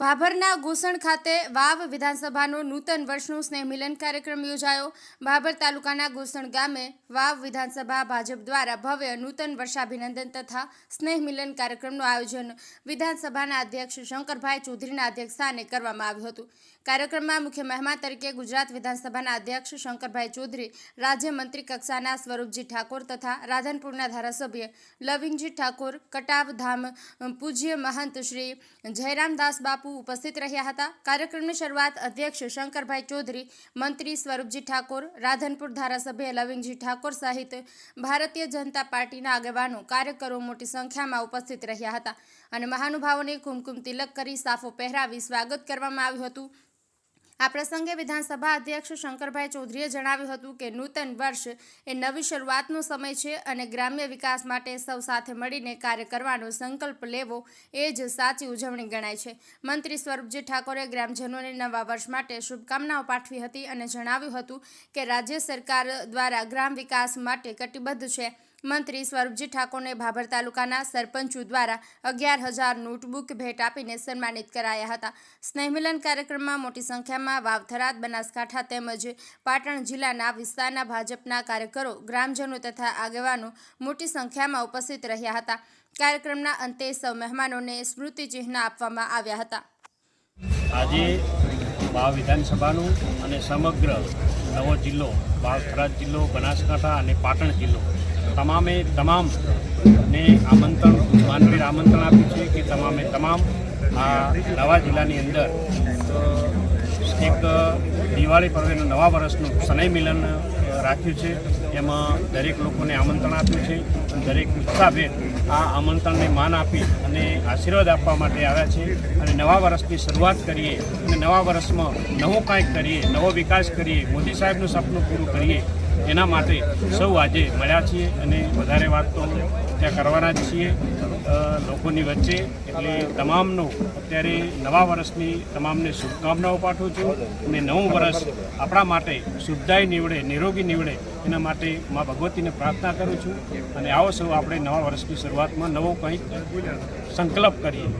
ભાભરના ગોસણ ખાતે વાવ વિધાનસભાનું નૂતન વર્ષનું સ્નેહ મિલન કાર્યક્રમ યોજાયો. ભાભર તાલુકાના ગોસણ ગામે વાવ વિધાનસભા ભાજપ દ્વારા ભવ્ય નૂતન વર્ષાભિનંદન તથા સ્નેહ મિલન કાર્યક્રમનું આયોજન વિધાનસભાના અધ્યક્ષ શંકરભાઈ ચૌધરીના અધ્યક્ષસ્થાને કરવામાં આવ્યું હતું. કાર્યક્રમમાં મુખ્ય મહેમાન તરીકે ગુજરાત વિધાનસભાના અધ્યક્ષ શંકરભાઈ ચૌધરી રાજ્યમંત્રી કક્ષાના સ્વરૂપજી ઠાકોર તથા રાધનપુરના ધારાસભ્ય લવિંગજી ઠાકોર કટાવધામ પૂજ્ય મહંત શ્રી જયરામદાસ બાપુ ઉપસ્થિત રહ્યા હતા. કાર્યક્રમની શરૂઆત અધ્યક્ષ શંકરભાઈ ચૌધરી, મંત્રી સ્વરૂપજી ઠાકોર, રાધનપુર ધારાસભ્ય લવિંગજી ઠાકોર સહિત ભારતીય જનતા પાર્ટીના આગેવાનો, કાર્યકરો મોટી સંખ્યામાં ઉપસ્થિત રહ્યા હતા. અને મહાનુભાવોને કુમકુમ તિલક કરી સાફો પહેરાવી સ્વાગત કરવામાં આવ્યું હતું. આ પ્રસંગે વિધાનસભા અધ્યક્ષ શંકરભાઈ ચૌધરીએ જણાવ્યું હતું કે નૂતન વર્ષ એ નવી શરૂઆતનો સમય છે અને ગ્રામ્ય વિકાસ માટે સૌ સાથે મળીને કાર્ય કરવાનો સંકલ્પ લેવો એ જ સાચી ઉજવણી ગણાય છે. મંત્રી સ્વરૂપજી ઠાકોરે ગ્રામજનોને નવા વર્ષ માટે શુભકામનાઓ પાઠવી હતી અને જણાવ્યું હતું કે રાજ્ય સરકાર દ્વારા ગ્રામ વિકાસ માટે કટિબદ્ધ છે. મંત્રી સ્વરૂપજી ઠાકોરને ભાભર તાલુકાના સરપંચો દ્વારા અગિયાર હજાર નોટબુક ભેટ આપીને સન્માનિત કરાયા હતા. સ્નેહમિલન કાર્યક્રમમાં મોટી સંખ્યામાં વાવથરાદ, બનાસકાંઠા તેમજ પાટણ જિલ્લાના વિસ્તારના ભાજપના કાર્યકરો, ગ્રામજનો તથા આગેવાનો મોટી સંખ્યામાં ઉપસ્થિત રહ્યા હતા. કાર્યક્રમના અંતે સૌ મહેમાનોને સ્મૃતિચિહ્ન આપવામાં આવ્યા હતા. આજે વાવ વિધાનસભાનું અને સમગ્ર નવો જિલ્લો વાવ જિલ્લો, બનાસકાંઠા અને પાટણ જિલ્લો તમામે તમામ ને આમંત્રણ માનવીર આમંત્રણ આપ્યું છે કે તમામે તમામ આ નવા જિલ્લાની અંદર એક દિવાળી પર્વનું નવા વર્ષનું શનૈ મિલન રાખ્યું છે. એમાં દરેક લોકોને આમંત્રણ આપ્યું છે. અને દરેક ઉત્સાહભેર આ આમંત્રણને માન આપી અને આશીર્વાદ આપવા માટે આવ્યા છે. અને નવા વર્ષની શરૂઆત કરીએ અને નવા વર્ષમાં નવું કાંઈક કરીએ, નવો વિકાસ કરીએ, મોદી સાહેબનું સપનું પૂરું કરીએ એના માટે સૌ આજે મળ્યા છીએ અને વધારે વાત તો ત્યાં કરવાના જ છીએ. લોકોની વચ્ચે એટલે તમામનો અત્યારે નવા વર્ષની તમામને શુભકામનાઓ પાઠવું છું અને નવું વર્ષ આપણા માટે શુદ્ધાય નીવડે, નિરોગી નીવડે એના માટે મા ભગવતીને પ્રાર્થના કરું છું. અને આવો સૌ આપણે નવા વર્ષની શરૂઆતમાં નવો કંઈક સંકલ્પ કરીએ.